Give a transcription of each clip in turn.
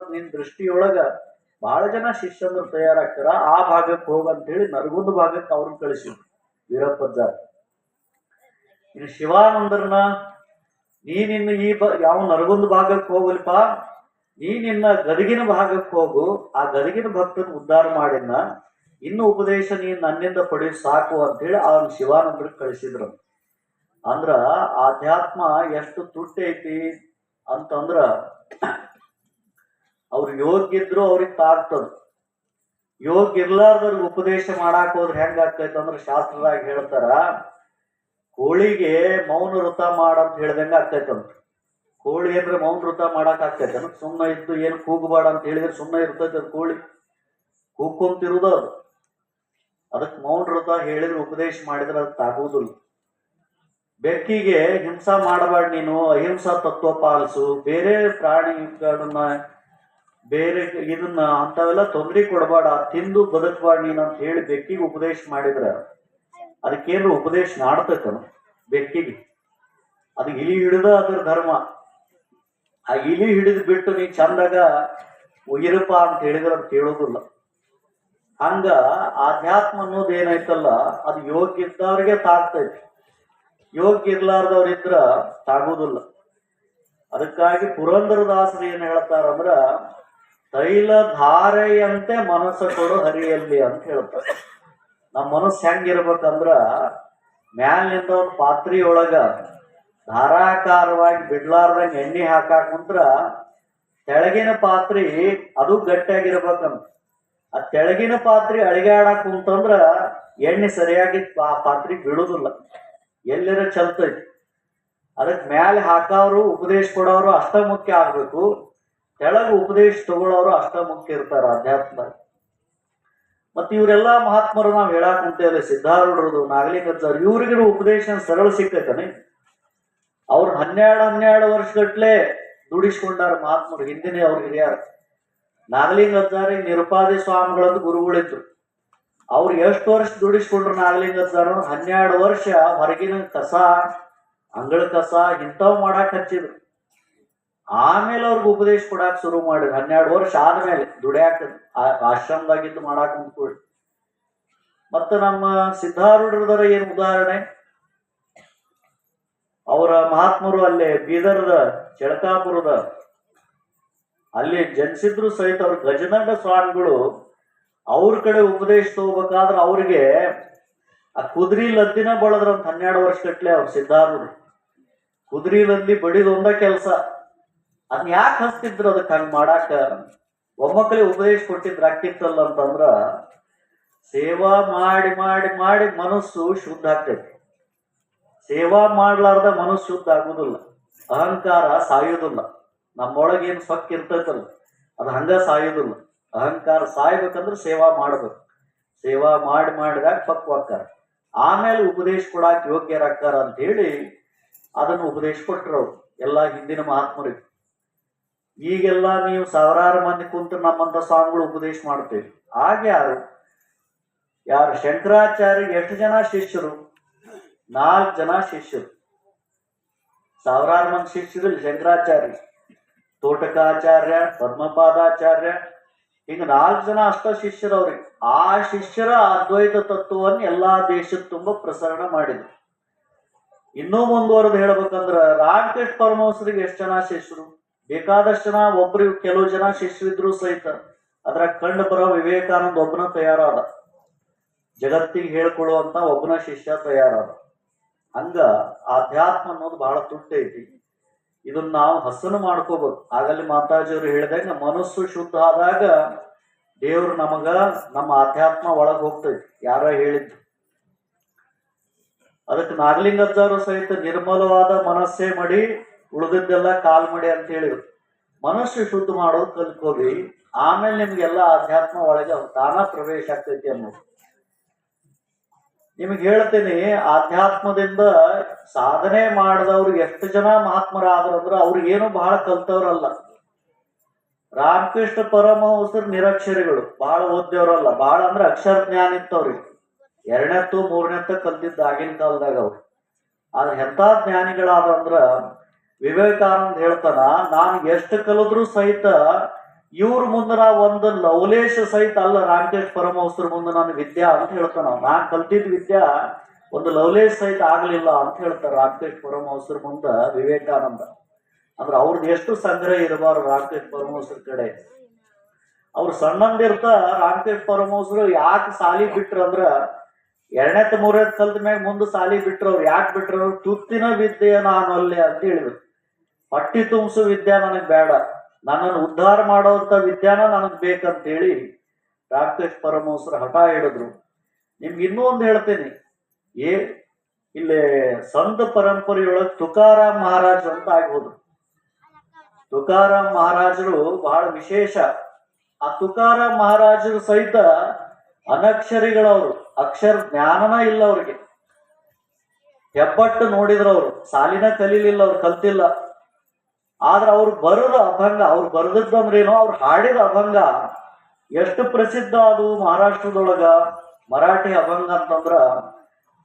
ನಿನ್ ದೃಷ್ಟಿಯೊಳಗ ಬಹಳ ಜನ ಶಿಷ್ಯಂದ್ರು ತಯಾರಾಗ್ತಾರ. ಆ ಭಾಗಕ್ಕೆ ಹೋಗಂತ ಹೇಳಿ ನರಗುಂದ ಭಾಗಕ್ಕೆ ಅವ್ರನ್ನ ಕಳಿಸಿದ್ರು. ವೀರಪ್ಪಜ್ಜ ಇನ್ನು ನೀ ನೀನಿನ್ನು ಈ ಬ, ಯಾವ ನರಗುಂದ ಭಾಗಕ್ಕೆ ಹೋಗಲ್ಪ ನೀನಿನ್ನ ಗದಗಿನ ಭಾಗಕ್ಕೆ ಹೋಗು. ಆ ಗದಗಿನ ಭಕ್ತನ ಉದ್ಧಾರ ಮಾಡಿನ ಇನ್ನು ಉಪದೇಶ ನೀನ್ ನನ್ನಿಂದ ಪಡೆಯ ಸಾಕು ಅಂತೇಳಿ ಅವ್ನ ಶಿವಾನಂದ್ರ ಕಳಿಸಿದ್ರು. ಅಂದ್ರ ಆಧ್ಯಾತ್ಮ ಎಷ್ಟು ತುಟ್ಟೈತಿ ಅಂತಂದ್ರ ಅವ್ರು ಯೋಗ್ಯ ಇದ್ರು ಅವ್ರಿಗೆ ತಾಗ್ತದ. ಯೋಗ್ಯ ಇರ್ಲಾರ್ದವ್ರಿಗೆ ಉಪದೇಶ ಮಾಡಾಕ ಹೋದ್ರೆ ಹೆಂಗ ಅಂದ್ರೆ ಶಾಸ್ತ್ರದಾಗ ಹೇಳ್ತಾರ, ಕೋಳಿಗೆ ಮೌನ ವೃತ ಮಾಡಂತ ಹೇಳ್ದಂಗ ಆಗ್ತೈತಂತ ಕೋಳಿ ಅಂದ್ರೆ ಮೌನ ವೃತ ಮಾಡಕ್ ಆಕೈತೆ ಸುಮ್ಮನೆ ಇದ್ದು ಏನು ಕೂಗಬೇಡ ಅಂತ ಹೇಳಿದ್ರೆ ಸುಮ್ಮನೆ ಇರ್ತೈತೆ ಅದು ಕೋಳಿ. ಕೂಗ್ಕೊಂತಿರುದು ಅದು. ಅದಕ್ಕೆ ಮೌನ ವೃತ ಹೇಳಿದ್ರೆ ಉಪದೇಶ ಮಾಡಿದ್ರೆ ಅದಕ್ಕೆ ತಾಗುವುದಿಲ್ಲ. ಬೆಕ್ಕಿಗೆ ಹಿಂಸಾ ಮಾಡಬೇಡ ನೀನು, ಅಹಿಂಸಾ ತತ್ವ ಪಾಲಿಸು, ಬೇರೆ ಪ್ರಾಣಿಗಳನ್ನ ಬೇರೆ ಇದನ್ನ ಅಂತವೆಲ್ಲ ತೊಂದರೆ ಕೊಡಬೇಡ, ತಿಂದು ಬದುಕಬೇಡ ನೀನು ಅಂತ ಹೇಳಿ ಬೆಕ್ಕಿಗೆ ಉಪದೇಶ ಮಾಡಿದ್ರ ಅದಕ್ಕೇನು ಉಪದೇಶ ಮಾಡ್ತಕ್ಕ ಬೆಕ್ಕಿಗೆ. ಅದು ಇಲಿ ಹಿಡಿದ ಅದ್ರ ಧರ್ಮ. ಆ ಇಲಿ ಹಿಡಿದು ಬಿಟ್ಟು ನೀ ಚಂದಾಗ ಉಗಿರಪ್ಪ ಅಂತ ಹೇಳಿದ್ರೆ ಅಂತ ಕೇಳೋದಿಲ್ಲ. ಹಂಗ ಆಧ್ಯಾತ್ಮ ಅನ್ನೋದು ಏನೈತಲ್ಲ ಅದು ಯೋಗ್ಯ ಇದ್ದವ್ರಿಗೆ ತಾಗ್ತೈತಿ. ಯೋಗ್ಯ ಇರ್ಲಾರ್ದವ್ರಿದ್ರ ತಾಗುದಿಲ್ಲ. ಅದಕ್ಕಾಗಿ ಪುರಂದರದಾಸರು ಏನ್ ಹೇಳ್ತಾರಂದ್ರ ತೈಲ ಧಾರೆಯಂತೆ ಮನಸ್ಸು ಕೊಡು ಹರಿಯಲ್ಲಿ ಅಂತ ಹೇಳ್ತಾರೆ. ನಮ್ಮ ಮನಸ್ಸು ಹೆಂಗಿರ್ಬೇಕಂದ್ರ ಮ್ಯಾಲಿಂದ ಒಂದು ಪಾತ್ರಿಯೊಳಗ ಧಾರಾಕಾರವಾಗಿ ಬಿಡ್ಲಾರ್ದಂಗ ಎಣ್ಣೆ ಹಾಕಾಕ ಕುಂತ್ರ ತೆಳಗಿನ ಪಾತ್ರಿ ಅದು ಗಟ್ಟಿಯಾಗಿರ್ಬೇಕಂತ. ಆ ತೆಳಗಿನ ಪಾತ್ರೆ ಅಳಿಗಾಡಕ್ ಕುಂತಂದ್ರ ಎಣ್ಣೆ ಸರಿಯಾಗಿ ಆ ಪಾತ್ರೆ ಬಿಡುದಿಲ್ಲ. ಎಲ್ಲರ ಚಲ್ತೈತಿ ಅದಕ್ಕೆ ಮ್ಯಾಲೆ ಹಾಕವರು, ಉಪದೇಶ ಕೊಡೋರು ಅಷ್ಟ ಮುಖ್ಯ ಆಗ್ಬೇಕು. ತೆಳಗ ಉಪದೇಶ ತಗೊಳ್ಳೋರು ಅಷ್ಟ ಮುಖ್ಯ ಇರ್ತಾರ ಅಧ್ಯಾತ್ಮ. ಮತ್ತ ಇವರೆಲ್ಲ ಮಹಾತ್ಮರು ನಾವು ಹೇಳಕ್ ಕುಂತೇವಲ್ಲ ಸಿದ್ಧಾರೂಢರದು ನಾಗಲಿಂಗಜ್ಜವ್ರು ಇವ್ರಿಗಿರೋ ಉಪದೇಶ ಸರಳ ಸಿಕ್ಕೈತಾನೆ ಅವ್ರು ಹನ್ನೆರಡು ಹನ್ನೆರಡು ವರ್ಷಗಟ್ಲೆ ದುಡಿಸ್ಕೊಂಡಾರ ಮಹಾತ್ಮರು, ಹಿಂದಿನ ಅವ್ರ ಹಿರಿಯರು. ಅಜ್ಜಾರಿ ನಿರುಪಾದಿ ಸ್ವಾಮಿಗಳಂತ ಗುರುಗಳಿದ್ರು. ಅವ್ರು ಎಷ್ಟು ವರ್ಷ ದುಡಿಸ್ಕೊಂಡ್ರು ನಾಗಲಿಂಗಜ್ಜಾರ ಹನ್ನೆರಡು ವರ್ಷ ಹೊರಗಿನ ಕಸ ಅಂಗಳ ಕಸ ಇಂಥವ್ ಮಾಡಾಕ್ ಹಚ್ಚಿದ್ರು. ಆಮೇಲೆ ಅವ್ರಿಗೆ ಉಪದೇಶ ಕೊಡಾಕ್ ಶುರು ಮಾಡಿದ್ರು. ಹನ್ನೆರಡು ವರ್ಷ ಆದ್ಮೇಲೆ ದುಡ್ಯಾಕ ಆಶ್ರಮದಾಗಿದ್ದು ಮಾಡಾಕ ಅಂದ್ಕೊಳ್ಳಿ ಮತ್ತ ನಮ್ಮ ಸಿದ್ಧಾರೂಢರದರ ಏನ್ ಉದಾಹರಣೆ? ಅವರ ಮಹಾತ್ಮರು ಅಲ್ಲೇ ಬೀದರ್ದ ಚಳಕಾಪುರದ ಅಲ್ಲಿ ಜನಿಸಿದ್ರು ಸಹಿತ ಅವ್ರ ಗಜದಂಡ ಸ್ವಾಮಿಗಳು ಅವ್ರ ಕಡೆ ಉಪದೇಶ ತಗೋಬೇಕಾದ್ರೆ ಅವ್ರಿಗೆ ಆ ಕುದುರಿ ಲದ್ದಿನ ಬಳದ್ರಂತ ಹನ್ನೆರಡು ವರ್ಷ ಗಟ್ಲೆ ಅವ್ರ ಸಿದ್ಧಾರೂಢರು. ಕುದುರಿ ಲದ್ದಿ ಬಡಿದೊಂದ ಕೆಲಸ. ಅದನ್ನ ಯಾಕೆ ಹಚ್ತಿದ್ರು ಅದಕ್ಕೆ ಹಂಗೆ ಮಾಡಾಕ? ಒಮ್ಮಕ್ಕಳಿ ಉಪದೇಶ ಕೊಟ್ಟಿದ್ರ ಅಕ್ಕಿತ್ತಲ್ಲ ಅಂತಂದ್ರ ಸೇವಾ ಮಾಡಿ ಮಾಡಿ ಮಾಡಿ ಮನಸ್ಸು ಶುದ್ಧ ಆಗ್ತೈತಿ. ಸೇವಾ ಮಾಡ್ಲಾರ್ದ ಮನಸ್ಸು ಶುದ್ಧ ಆಗುದಿಲ್ಲ. ಅಹಂಕಾರ ಸಾಯೋದಿಲ್ಲ. ನಮ್ಮೊಳಗೇನು ಸೊಕ್ಕ ಇರ್ತೈತಲ್ಲ, ಅದು ಹಂಗ ಸಾಯೋದಿಲ್ಲ. ಅಹಂಕಾರ ಸಾಯ್ಬೇಕಂದ್ರೆ ಸೇವಾ ಮಾಡ್ಬೇಕು. ಸೇವಾ ಮಾಡಿ, ಮಾಡಿದಾಗ ಪಕ್ವಾಕಾರ ಆಮೇಲೆ ಉಪದೇಶ ಕೊಡಾಕ ಯೋಗ್ಯರಾಗ್ತಾರ ಅಂತ ಹೇಳಿ ಅದನ್ನು ಉಪದೇಶ ಕೊಟ್ಟರು ಅವ್ರು. ಎಲ್ಲ ಹಿಂದಿನ ಮಹಾತ್ಮರಿಗೆ. ಈಗೆಲ್ಲ ನೀವು ಸಾವಿರಾರು ಮಂದಿ ಕುಂತು ನಮ್ಮಂತ ಸ್ವಾಮಿಗಳು ಉಪದೇಶ ಮಾಡ್ತೇವೆ. ಹಾಗೆ ಯಾರು? ಯಾರು? ಶಂಕರಾಚಾರ್ಯ ಎಷ್ಟು ಜನ ಶಿಷ್ಯರು? ನಾಲ್ಕು ಜನ ಶಿಷ್ಯರು. ಸಾವಿರಾರು ಮಂದಿ ಶಿಷ್ಯರು ಶಂಕರಾಚಾರ್ಯ, ತೋಟಕಾಚಾರ್ಯ, ಪದ್ಮಪಾದಾಚಾರ್ಯ ಹಿಂಗ ನಾಲ್ಕು ಜನ ಅಷ್ಟ ಶಿಷ್ಯರು ಅವ್ರಿಗೆ. ಆ ಶಿಷ್ಯರ ಅದ್ವೈತ ತತ್ವವನ್ನು ಎಲ್ಲಾ ದೇಶದ ತುಂಬ ಪ್ರಸರಣ ಮಾಡಿದ್ರು. ಇನ್ನೂ ಮುಂದುವರೆದು ಹೇಳ್ಬೇಕಂದ್ರ ರಾಮಕೃಷ್ಣ ಪರಮಹಂಸರಿಗೆ ಎಷ್ಟು ಜನ ಶಿಷ್ಯರು? ಬೇಕಾದಷ್ಟು ಜನ ಒಬ್ರು, ಕೆಲವು ಜನ ಶಿಷ್ಯರಿದ್ರು ಸಹಿತ ಅದರ ಕಂಡು ಬರೋ ವಿವೇಕಾನಂದ ಒಬ್ಬನ ತಯಾರಾದ. ಜಗತ್ತಿಗೆ ಹೇಳ್ಕೊಳ್ಳುವಂತ ಒಬ್ಬನ ಶಿಷ್ಯ ತಯಾರಾದ. ಹಂಗ ಆಧ್ಯಾತ್ಮ ಅನ್ನೋದು ಬಹಳ ತುಟ್ಟೈತಿ ಇದನ್ನ ನಾವು ಹಸನು ಮಾಡ್ಕೋಬೇಕು ಆಗಲ್ಲಿ ಮಾತಾಜಿಯವರು ಹೇಳಿದಂಗ ಮನಸ್ಸು ಶುದ್ಧ ಆದಾಗ ದೇವ್ರು ನಮಗ ನಮ್ಮ ಆಧ್ಯಾತ್ಮ ಒಳಗ್ ಹೋಗ್ತೈತಿ. ಯಾರ ಹೇಳಿದ್ದು? ಅದಕ್ಕೆ ನಾಗಲಿಂಗಜ್ಜವರು ಸಹಿತ ನಿರ್ಮಲವಾದ ಮನಸ್ಸೇ ಮಡಿ ಉಳಿದಿದ್ದೆಲ್ಲ ಕಾಲ್ ಮಡಿ ಅಂತ ಹೇಳಿದ್ರು ಮನಸ್ಸು ಶುದ್ಧ ಮಾಡೋದು ಕಲ್ತ್ಕೋರಿ ಆಮೇಲೆ ನಿಮ್ಗೆಲ್ಲ ಆಧ್ಯಾತ್ಮ ಒಳಗೆ ಅವ್ರ್ ತಾನ ಪ್ರವೇಶ ಆಗ್ತೈತಿ ಅನ್ನೋದು. ನಿಮಗೆ ಹೇಳ್ತೀನಿ, ಆಧ್ಯಾತ್ಮದಿಂದ ಸಾಧನೆ ಮಾಡಿದವ್ರು ಎಷ್ಟು ಜನ ಮಹಾತ್ಮರಾದ್ರು ಅಂದ್ರೆ ಅವ್ರಿಗೇನು ಬಹಳ ಕಲ್ತವ್ರಲ್ಲ. ರಾಮಕೃಷ್ಣ ಪರಮಹಂಸರು ನಿರಕ್ಷರಿಗಳು, ಬಹಳ ಓದ್ಯವ್ರಲ್ಲ ಬಹಳ ಅಂದ್ರೆ ಅಕ್ಷರ ಜ್ಞಾನ ಇತ್ತವ್ರಿಗೆ ಎರಡನೇತ್ತು, ಮೂರನೇತ್ತ ಕಲ್ತಿದ್ದ ಆಗಿನ ಕಾಲದಾಗ ಅವ್ರು. ಆದ್ರೆ ಎಂತ ಜ್ಞಾನಿಗಳಾದಂದ್ರ ವಿವೇಕಾನಂದ ಹೇಳ್ತಾನ, ನಾನು ಎಷ್ಟು ಕಲಿದ್ರು ಸಹಿತ ಇವ್ರ ಮುಂದೆ ನಾ ಒಂದು ಲವಲೇಶ ಸಹಿತ ಅಲ್ಲ ರಾಮಕೇಶ್ ಪರಮಹಂಸರ ಮುಂದೆ ನಾನು ವಿದ್ಯಾ ಅಂತ ಹೇಳ್ತಾನ ನಾನ್ ಕಲ್ತಿದ್ ವಿದ್ಯಾ ಒಂದು ಲವಲೇಶ ಸಹಿತ ಆಗ್ಲಿಲ್ಲ ಅಂತ ಹೇಳ್ತಾರ ರಾಮಕೇಶ್ ಪರಮಹಂಸರ ಮುಂದ ವಿವೇಕಾನಂದ. ಅಂದ್ರೆ ಅವ್ರದ್ದು ಎಷ್ಟು ಸಂಗ್ರಹ ಇರಬಾರ್ದು ರಾಮಕೇಶ್ ಪರಮಹಂಸರ ಕಡೆ. ಅವ್ರು ಸಣ್ಣಂದಿರ್ತ ರಾಮಕೇಶ್ ಪರಮಹಂಸರು ಯಾಕೆ ಸಾಲಿ ಬಿಟ್ರ ಅಂದ್ರ, ಎರಡನೇತ್ ಮೂರನೇತ್ ಕಲ್ತ ಮ್ಯಾಗ ಮುಂದೆ ಸಾಲಿ ಬಿಟ್ರ, ಅವ್ರು ಯಾಕೆ ಬಿಟ್ರು ತುತ್ತಿನ ವಿದ್ಯೆ ನಾನು ಅಲ್ಲೇ ಅಂತ ಹೇಳಿದ್ರು. ಪಟ್ಟಿ ತುಂಬಿಸೋ ವಿದ್ಯಾ ನನಗ್ ಬೇಡ. ನನ್ನನ್ನು ಉದ್ಧಾರ ಮಾಡುವಂತ ವಿದ್ಯಾನ ನನಗ್ ಬೇಕಂತ ಹೇಳಿ ರಾಕೇಶ್ ಪರಮಹಂಸರು ಹಠ ಹಿಡಿದ್ರು ನಿಮ್ಗೆ ಇನ್ನೂ ಒಂದು ಹೇಳ್ತೀನಿ. ಏ, ಇಲ್ಲಿ ಸಂತ ಪರಂಪರೆಯೊಳಗೆ ತುಕಾರಾಮ್ ಮಹಾರಾಜ್ ಅಂತ ಆಗ್ಬೋದು. ತುಕಾರಾಮ್ ಮಹಾರಾಜರು ಬಹಳ ವಿಶೇಷ. ಆ ತುಕಾರಾಮ್ ಮಹಾರಾಜರು ಸಹಿತ ಅನಕ್ಷರಿಗಳವರು, ಅಕ್ಷರ ಜ್ಞಾನನ ಇಲ್ಲ ಅವ್ರಿಗೆ ಹೆಬ್ಬಟ್ಟು ನೋಡಿದ್ರು ಸಾಲಿನ ಕಲೀಲಿಲ್ಲ, ಅವ್ರು ಕಲ್ತಿಲ್ಲ. ಆದ್ರೆ ಅವ್ರು ಬರದ ಅಭಂಗ, ಅವ್ರು ಬರೆದದ್ದಂದ್ರೇನೋ ಅವ್ರು ಹಾಡಿದ ಅಭಂಗ. ಎಷ್ಟು ಪ್ರಸಿದ್ಧ ಅದು ಮಹಾರಾಷ್ಟ್ರದೊಳಗ, ಮರಾಠಿ ಅಭಂಗ ಅಂತಂದ್ರ,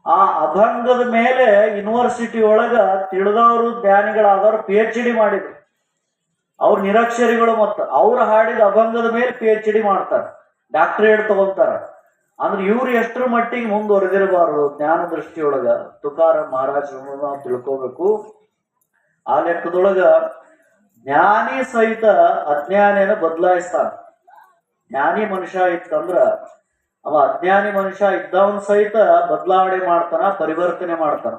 ಆ ಅಭಂಗದ ಮೇಲೆ ಯೂನಿವರ್ಸಿಟಿ ಒಳಗ ತಿಳಿದವರು, ಜ್ಞಾನಿಗಳಾದವ್ರು ಪಿ ಎಚ್ ಡಿ ಮಾಡಿದ್ರು. ಅವ್ರ ನಿರಕ್ಷರಿಗಳು ಮತ್ತು ಅವ್ರು ಹಾಡಿದ ಅಭಂಗದ ಮೇಲೆ ಪಿ ಎಚ್ ಡಿ ಮಾಡ್ತಾರೆ ಡಾಕ್ಟರೇಟ್ ತಗೊಂತಾರ. ಅಂದ್ರೆ ಇವ್ರು ಎಷ್ಟರ ಮಟ್ಟಿಗೆ ಮುಂದುವರೆದಿರಬಾರದು ಜ್ಞಾನ ದೃಷ್ಟಿಯೊಳಗ. ತುಕಾರ ಮಹಾರಾಜರನ್ನು ನಾವು ತಿಳ್ಕೋಬೇಕು. ಆ ಲೆಕ್ಕದೊಳಗ ಜ್ಞಾನಿ ಸಹಿತ ಅಜ್ಞಾನಿಯನ್ನು ಬದಲಾಯಿಸ್ತಾನ. ಜ್ಞಾನಿ ಮನುಷ್ಯ ಇತ್ತಂದ್ರ ಅವ ಅಜ್ಞಾನಿ ಮನುಷ್ಯ ಇದ್ದವನ್ ಸಹಿತ ಬದಲಾವಣೆ ಮಾಡ್ತಾನ, ಪರಿವರ್ತನೆ ಮಾಡ್ತಾನ.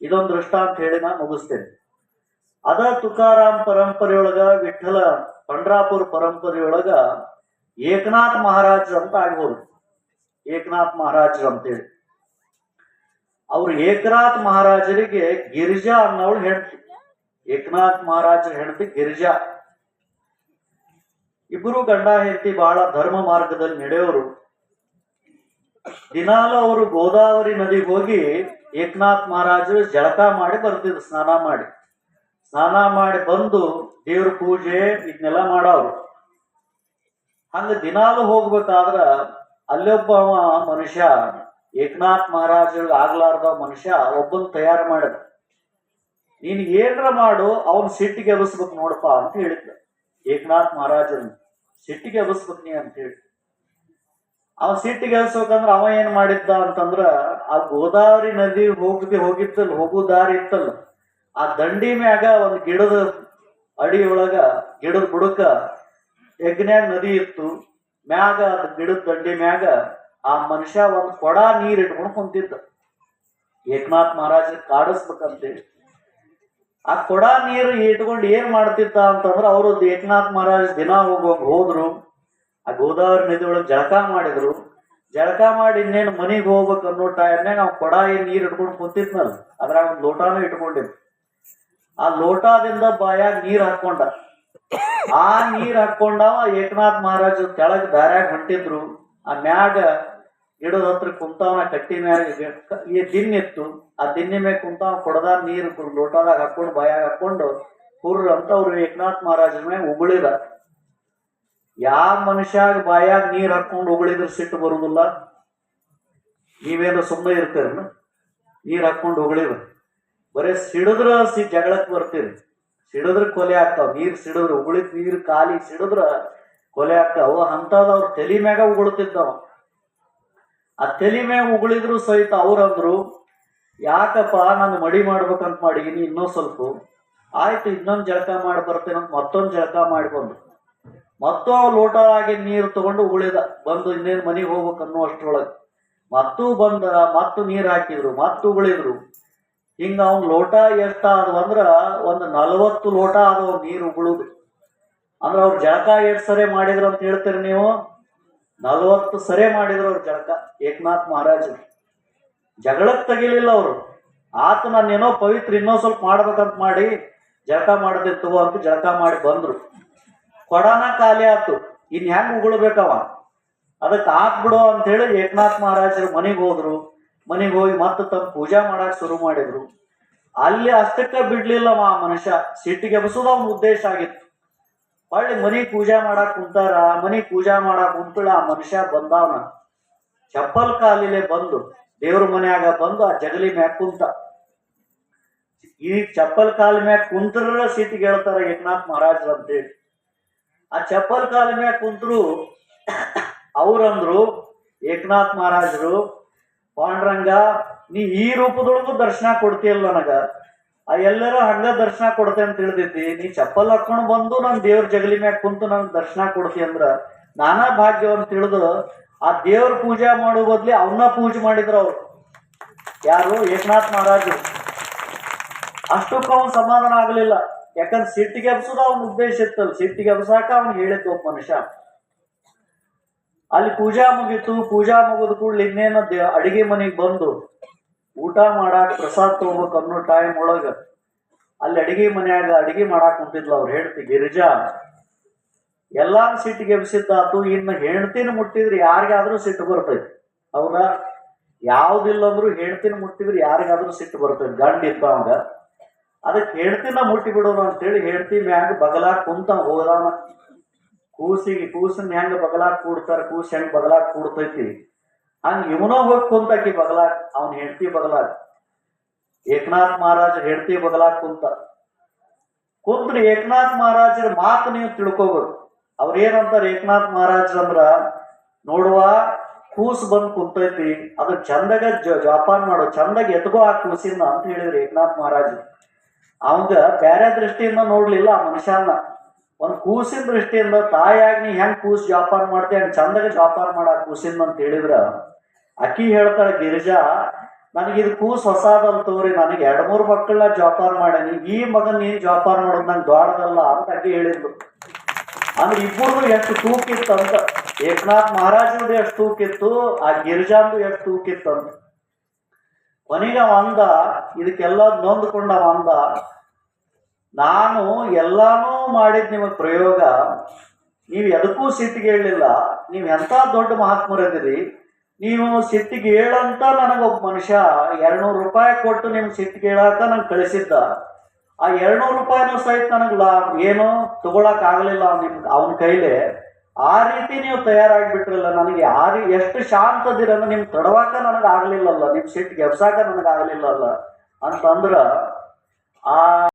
ಇದೊಂದು ದೃಷ್ಟಾಂತ ಹೇಳಿ ನಾನು ಮುಗಿಸ್ತೇನೆ. ಅದ ತುಕಾರಾಮ್ ಪರಂಪರೆಯೊಳಗ, ವಿಠಲ ಪಂಡ್ರಾಪುರ ಪರಂಪರೆಯೊಳಗ ಏಕನಾಥ್ ಮಹಾರಾಜ್ ಅಂತ ಆಗ್ಬೋದು ಏಕನಾಥ್ ಮಹಾರಾಜರು ಅಂತೇಳಿ. ಅವ್ರು ಏಕನಾಥ್ ಮಹಾರಾಜರಿಗೆ ಗಿರಿಜಾ ಅನ್ನೋಳು ಹೆಂಡತಿ. ಏಕನಾಥ್ ಮಹಾರಾಜ ಹೆಂಡತಿ ಗಿರಿಜಾ. ಇಬ್ಬರು ಗಂಡ ಹೆಂಡತಿ ಬಹಳ ಧರ್ಮ ಮಾರ್ಗದಲ್ಲಿ ನಡೆಯೋರು. ದಿನಾಲು ಅವರು ಗೋದಾವರಿ ನದಿಗೆ ಹೋಗಿ ಏಕನಾಥ್ ಮಹಾರಾಜರು ಜಳಕ ಮಾಡಿ ಬರ್ತಿದ್ರು, ಸ್ನಾನ ಮಾಡಿ. ಸ್ನಾನ ಮಾಡಿ ಬಂದು ದೇವ್ರ ಪೂಜೆ ಇದನ್ನೆಲ್ಲ ಮಾಡೋರು. ಹಂಗ ದಿನಾಲು ಹೋಗ್ಬೇಕಾದ್ರ ಅಲ್ಲೊಬ್ಬ ಮನುಷ್ಯ, ಏಕನಾಥ್ ಮಹಾರಾಜ ಆಗ್ಲಾರ್ದ ಮನುಷ್ಯ ಒಬ್ಬನ್ ತಯಾರು ಮಾಡಿದ ನೀನ್ ಏನ್ರ ಮಾಡು, ಅವನ್ ಸಿಟ್ಟಿಗೆ ಎಬಸ್ಬೇಕು ನೋಡಪ್ಪ ಅಂತ ಹೇಳಿದ್ದ ಏಕನಾಥ್ ಮಹಾರಾಜನ್ ಸಿಟ್ಟಿಗೆ ಎಬಸ್ಬೇಕು ನೀ ಅಂತ ಹೇಳಿ ಅವ ಸಿಟ್ಟಿಗೆ ಎಬ್ಸ್ಬೇಕಂದ್ರ ಅವ ಏನ್ ಮಾಡಿದ್ದ ಅಂತಂದ್ರ ಆ ಗೋದಾವರಿ ನದಿ ಹೋಗದೆ ಹೋಗಿತ್ತಲ್ಲ, ಹೋಗೋ ದಾರಿ ಇತ್ತಲ್ಲ, ಆ ದಂಡಿ ಮ್ಯಾಗ ಒಂದ್ ಗಿಡದ ಅಡಿಯೊಳಗ ಗಿಡದ ಬುಡಕ ಯಜ್ಞಾಗ ನದಿ ಇತ್ತು. ಮ್ಯಾಗ ಗಿಡದ ದಂಡಿ ಮ್ಯಾಗ ಆ ಮನುಷ್ಯ ಒಂದ್ ಕೊಡ ನೀರ್ ಇಟ್ಕೊಂಡು ಕುಂತಿದ್ದ. ಏಕನಾಥ್ ಮಹಾರಾಜ ಕಾಡಿಸ್ಬೇಕಂತೇಳಿ ಆ ಕೊಡ ನೀರು ಇಟ್ಕೊಂಡು ಏನ್ ಮಾಡ್ತಿತ್ತ ಅಂತಂದ್ರೆ ಅವರು ಏಕನಾಥ್ ಮಹಾರಾಜ್ ದಿನ ಹೋಗುವಾಗ ಹೋದ್ರು. ಆ ಗೋದಾವರಿ ನದಿ ಒಳಗೆ ಜಳಕ ಮಾಡಿದ್ರು. ಜಳಕ ಮಾಡಿ ಇನ್ನೇನು ಮನೆಗೆ ಹೋಗ್ಬೇಕು ಅನ್ನೋ ಟೈಮ್ನಾಗ ನಾವು ಕೊಡ ಏನ್ ನೀರು ಇಟ್ಕೊಂಡು ಕುಂತಿದ್ನಲ್ಲ, ಅದ್ರಾಗ ಒಂದ್ ಲೋಟಾನು ಇಟ್ಕೊಂಡಿದ್ ಆ ಲೋಟಾದಿಂದ ಬಾಯಾಗ ನೀರು ಹಾಕೊಂಡ. ಆ ನೀರ್ ಹಾಕೊಂಡವ ಏಕನಾಥ್ ಮಹಾರಾಜ ಕೆಳಗೆ ದಾರ್ಯಾಗ ಹೊಂಟಿದ್ರು. ಆ ಮ್ಯಾಗ ಗಿಡದ ಹತ್ರ ಕುಂತಾವನ ಕಟ್ಟಿ ಮ್ಯಾಗ ಈ ಈ ದಿನ್ನಿತ್ತು ಆ ದಿನ್ನಿ ಮ್ಯಾಗ ಕುಂತಾವ ಕೊಡದ ನೀರು ಲೋಟದಾಗ ಹಾಕೊಂಡು ಬಾಯಾಗ ಹಾಕೊಂಡು ಹುರ್ರ ಅಂತ ಅವ್ರು ಏಕನಾಥ್ ಮಹಾರಾಜರ ಮ್ಯಾಗ ಉಗುಳಿದ. ಯಾವ ಮನುಷ್ಯಾಗ ಬಾಯಾಗ ನೀರ್ ಹಾಕೊಂಡು ಉಗುಳಿದ್ರ ಸಿಟ್ಟು ಬರುದಿಲ್ಲ? ನೀವೇನು ಸುಮ್ಮನೆ ಇರ್ತೀರನ ನೀರ್ ಹಾಕೊಂಡು ಉಗುಳಿದ್ರ. ಬರೇ ಸಿಡಿದ್ರ ಸಿ ಜಗಳಕ್ ಬರ್ತೀರಿ. ಸಿಡಿದ್ರ ಕೊಲೆ ಆಗ್ತಾವ. ನೀರ್ ಸಿಡಿದ್ರ, ಉಗುಳಿದ್ ನೀರ್ ಕಾಲಿ ಸಿಡಿದ್ರ ಕೊಲೆ ಆಗ್ತಾವ. ಅಂತದ ಅವ್ರ ತಲಿ ಮ್ಯಾಗ ಉಗುಳ್ತಿದ್ದವ. ಆ ತಲೆ ಮ್ಯಾಗ ಉಗುಳಿದ್ರು ಸಹಿತ ಅವ್ರಂದ್ರು, ಯಾಕಪ್ಪ ನಾನು ಮಡಿ ಮಾಡ್ಬೇಕಂತ ಮಾಡಿದೀನಿ ಇನ್ನೂ ಸ್ವಲ್ಪ. ಆಯ್ತು ಇನ್ನೊಂದು ಜಳಕ ಮಾಡಿ ಬರ್ತೇನೆ ಅಂತ ಮತ್ತೊಂದು ಜಳಕ ಮಾಡಿಕೊಂಡು ಮತ್ತೊ ಲೋಟ ಆಗಿ ನೀರು ತಗೊಂಡು ಉಗುಳಿದ. ಬಂದು ಇನ್ನೇನು ಮನೆಗೆ ಹೋಗ್ಬೇಕು ಅನ್ನೋ ಮತ್ತು ಮತ್ತೂ ಬಂದ, ಮತ್ತು ನೀರು ಹಾಕಿದ್ರು, ಮತ್ತು ಉಗುಳಿದ್ರು. ಹಿಂಗ ಅವ್ನು ಲೋಟ ಎಷ್ಟ ಆದವು ಅಂದ್ರ ಒಂದು ನಲವತ್ತು ಲೋಟ ಆದವು ನೀರು ಉಗುಳುದು. ಅಂದ್ರೆ ಅವ್ರು ಜಳಕ ಎಷ್ಟ್ ಸರಿ ಮಾಡಿದ್ರು ಅಂತ ಹೇಳ್ತೀರಿ ನೀವು? ನಲವತ್ತು ಸರಿ ಮಾಡಿದ್ರು ಅವ್ರು ಜಳಕ. ಏಕನಾಥ್ ಮಹಾರಾಜರು ಜಗಳಕ್ ತೆಗಿಲಿಲ್ಲ ಅವರು. ಆತ ನಾನೇನೋ ಪವಿತ್ರ ಇನ್ನೂ ಸ್ವಲ್ಪ ಮಾಡ್ಬೇಕಂತ ಮಾಡಿ ಜಳಕ ಮಾಡದಿತ್ತು ಅಂತ ಜಳಕ ಮಾಡಿ ಬಂದ್ರು. ಕೊಡನ ಖಾಲಿ ಆತು. ಇನ್ ಹೆಂಗ್ ಉಗುಳ್ಬೇಕವ? ಅದಕ್ಕೆ ಹಾಕ್ಬಿಡು ಅಂತ ಹೇಳಿ ಏಕನಾಥ್ ಮಹಾರಾಜರು ಮನೆಗೆ ಹೋದ್ರು. ಮನೆಗೆ ಹೋಗಿ ಮತ್ತೆ ತಮ್ಮ ಪೂಜಾ ಮಾಡಕ್ ಶುರು ಮಾಡಿದ್ರು. ಅಲ್ಲಿ ಅಷ್ಟಕ್ಕ ಬಿಡ್ಲಿಲ್ಲವ ಆ ಮನುಷ್ಯ. ಸಿಟ್ಟಿಗೆ ಎಬ್ಸೋದು ಅವ್ನ ಉದ್ದೇಶ ಆಗಿತ್ತು. ಹೊಳ್ಳಿ ಮನಿ ಪೂಜಾ ಮಾಡಕ್ ಕುಂತಾರ, ಮನಿ ಪೂಜಾ ಮಾಡಕ್ ಕುಂತಳ ಆ ಮನುಷ್ಯ ಬಂದಾವನ. ಚಪ್ಪಲ್ ಕಾಲಿಲೆ ಬಂದು, ದೇವ್ರ ಮನ್ಯಾಗ ಬಂದು ಆ ಜಗಲಿ ಮ್ಯಾಗ ಕುಂತ. ಈ ಚಪ್ಪಲ್ ಕಾಲ ಮ್ಯಾಗ ಕುಂತ್ರ ಸಿಟ್ಟಿಗೆ ಹೇಳ್ತಾರ ಏಕನಾಥ್ ಮಹಾರಾಜರು ಅಂತೇಳಿ. ಆ ಚಪ್ಪಲ್ ಕಾಲ ಮ್ಯಾಗ ಕುಂತರು ಅವ್ರಂದ್ರು, ಏಕನಾಥ್ ಮಹಾರಾಜರು, ಪಾಂಡ್ರಂಗ, ನೀ ಈ ರೂಪದೊಳಗೂ ದರ್ಶನ ಕೊಡ್ತೀಯಲ್ಲ ನನಗ. ಆ ಎಲ್ಲರೂ ಹಂಗ ದರ್ಶನ ಕೊಡ್ತೇ ಅಂತ ತಿಳಿದಿದ್ದಿ ನೀ ಚಪ್ಪಲ್ ಹಾಕೊಂಡು ಬಂದು ನನ್ ದೇವ್ರ ಜಗಲಿ ಮ್ಯಾಗ ಕುಂತು ನನ್ ದರ್ಶನ ಕೊಡ್ತಿ ಅಂದ್ರ ನಾನಾ ಭಾಗ್ಯವನ್ನು ತಿಳಿದು ಆ ದೇವ್ರ ಪೂಜೆ ಮಾಡೋ ಬದ್ಲಿ ಅವನ್ನ ಪೂಜೆ ಮಾಡಿದ್ರು ಅವ್ರು. ಯಾರು? ಏಕನಾಥ್ ಮಹಾರಾಜ್. ಅಷ್ಟಕ್ಕೂ ಅವನ್ ಸಮಾಧಾನ ಆಗ್ಲಿಲ್ಲ. ಯಾಕಂದ್ರೆ ಸಿಟ್ಟಿಗೆ ಎಬ್ಸೋದು ಅವ್ನ ಉದ್ದೇಶ ಇತ್ತಲ್ಲ. ಸಿಟ್ಟಿಗೆ ಎಬ್ಸಾಕ ಅವ್ನು ಹೇಳಿದ್ದು ಒಬ್ಬ ಮನುಷ್ಯ. ಅಲ್ಲಿ ಪೂಜಾ ಮುಗಿತು. ಪೂಜಾ ಮುಗಿದ ಕೂಡಲೇ ಇನ್ನೇನ ಅಡಿಗೆ ಮನೆಗೆ ಬಂದು ಊಟ ಮಾಡಾಕ ಪ್ರಸಾದ್ ತಗೋಬೇಕು ಅನ್ನೋ ಟೈಮ್ ಒಳಗ, ಅಲ್ಲಿ ಅಡಿಗೆ ಮನೆಯಾಗ ಅಡಿಗೆ ಮಾಡಾಕ್ ಕುಂತಿದ್ಲು ಅವ್ರು ಹೇಳ್ತಿ ಗಿರಿಜಾ. ಎಲ್ಲಾ ಸಿಟ್ಟಿಗೆ ಎಬ್ಸಿದ್ದಾತು ಇನ್ನು ಹೆಣ್ತಿನ ಮುಟ್ಟಿದ್ರೆ ಯಾರಿಗಾದ್ರೂ ಸಿಟ್ಟು ಬರ್ತೈತಿ. ಹೌದಾ? ಯಾವ್ದಿಲ್ಲ ಅಂದ್ರು ಹೆಣ್ತಿನ ಮುಟ್ಟಿದ್ರೆ ಯಾರಿಗಾದ್ರೂ ಸಿಟ್ಟು ಬರ್ತೈತಿ. ಗಂಡ ಇದ್ದ ಅವಂಗ. ಅದಕ್ಕೆ ಹೆಣ್ತಿನ ಮುಟ್ಟಿ ಬಿಡೋರು ಅಂತೇಳಿ ಹೆಣ್ತಿ ಮ್ಯಾಗ ಬಗಲಾಕ್ ಕುಂತ ಹೋದಾನ ಕೂಸಿಗೆ ಕೂಸನ್ ಹೆಂಗ ಬಗಲಾಕ್ ಕೂಡ್ತಾರ, ಕೂಸ್ ಹೆಂಗ್ ಬಗಲಾಕ್ ಕೂಡ್ತೈತಿ. ಹಂಗ ಇವನೋ ಹೋಗಿ ಕುಂತಾಕಿ ಬಗಲಾಕ್ ಅವನ್ ಹೆಂಡತಿ ಬಗಲಾಕ್ ಏಕನಾಥ್ ಮಹಾರಾಜ ಹೆಂಡತಿ ಬಗಲಾಕ್ ಕುಂತ. ಕುಂತ್ರಿ ಏಕನಾಥ್ ಮಹಾರಾಜರ ಮಾತು ನೀವು ತಿಳ್ಕೋಬೇಕು ಅವ್ರ ಏನಂತಾರ ಏಕನಾಥ್ ಮಹಾರಾಜ್ ಅಂದ್ರ, ನೋಡುವ, ಕೂಸ್ ಬಂದ್ ಕುಂತೈತಿ, ಅದು ಚಂದಾಗ ಜಾಪಾನ್ ಮಾಡೋ, ಚಂದಾಗ ಎತ್ಕೋ ಆ ಕೂಸಿನ ಅಂತ ಹೇಳಿದ್ರು ಏಕನಾಥ್ ಮಹಾರಾಜ್. ಅವಂಗ ಬೇರೆ ದೃಷ್ಟಿಯಿಂದ ನೋಡ್ಲಿಲ್ಲ ಆ ಮನುಷ್ಯನ ಒಂದ್ ಕೂಸಿನ ದೃಷ್ಟಿಯಿಂದ ತಾಯಾಗಿ ನೀ ಹೆಂಗ್ ಕೂಸ್ ಜೋಪಾನ ಮಾಡ್ತೀಯ ಹಂಗ ಚಂದಾಗ ಜೋಪಾನ ಮಾಡ ಕೂಸಿನ ಅಂತ ಹೇಳಿದ್ರ ಅಕ್ಕಿ ಹೇಳ್ತಾಳೆ, ಗಿರಿಜಾ, ನನಗೆ ಇದು ಕೂಸ್ ನನಗೆ ಎರಡು ಮೂರು ಮಕ್ಕಳನ್ನ ಜೋಪಾನ ಮಾಡೇನಿ, ಈ ಮಗನ್ ನೀನ್ ಜೋಪಾನ ಮಾಡೋದು ನಂಗೆ ದೊಡ್ಡದಲ್ಲ ಅಂತ ಅಕ್ಕಿ ಹೇಳಿದ್ಲು. ಅಂದ್ರೆ ಇಬ್ಬರು ಎಷ್ಟು ತೂಕಿತ್ತು ಅಂತ. ಏಕನಾಥ್ ಮಹಾರಾಜಂದು ಎಷ್ಟು ತೂಕಿತ್ತು, ಆ ಗಿರಿಜಾಂದು ಎಷ್ಟು ತೂಕಿತ್ತು ಅಂತ. ಕೊನೆಗೆ ಅಂದ ಇದಕ್ಕೆಲ್ಲ ನೊಂದ್ಕೊಂಡ ಅಂದ, ನಾನು ಎಲ್ಲಾನು ಮಾಡಿದ್ ನಿಮ್ಮ ಪ್ರಯೋಗ, ನೀವು ಎದಕ್ಕೂ ಸಿಟ್ಟಿಗೆ ಹೇಳಲಿಲ್ಲ ನೀವು ಎಂಥ ದೊಡ್ಡ ಮಹಾತ್ಮರದಿರಿ ನೀವು ಸಿಟ್ಟಿಗೆ ಹೇಳಂತ ನನಗೊಬ್ಬ ಮನುಷ್ಯ, ಎರಡ್ನೂರು ರೂಪಾಯಿ ಕೊಟ್ಟು ನಿಮ್ಮ ಸಿಟ್ಟಿಗೆ ಹೇಳಾಕ ನಂಗೆ ಕಳಿಸಿದ್ದ. ಆ ಎರಡ್ನೂರು ರೂಪಾಯಿನೂ ಸಹಿತ ನನಗೆ ಲಾ, ಏನು ತಗೊಳಕ್ ಆಗ್ಲಿಲ್ಲ ನಿಮ್ ಅವನ ಕೈಲಿ. ಆ ರೀತಿ ನೀವು ತಯಾರಾಗ್ಬಿಟ್ರಲ್ಲ, ನನಗೆ ಆ ರೀ ಎಷ್ಟು ಶಾಂತದಿರಂದ್ರೆ ನಿಮ್ ತಡವಾಕ ನನಗೆ ಆಗ್ಲಿಲ್ಲಲ್ಲ, ನಿಮ್ ಸಿಟ್ಟಿಗೆ ಎಬ್ಸಾಕ ನನಗೆ ಆಗ್ಲಿಲ್ಲಲ್ಲ. ಅಂತಂದ್ರ, ಆ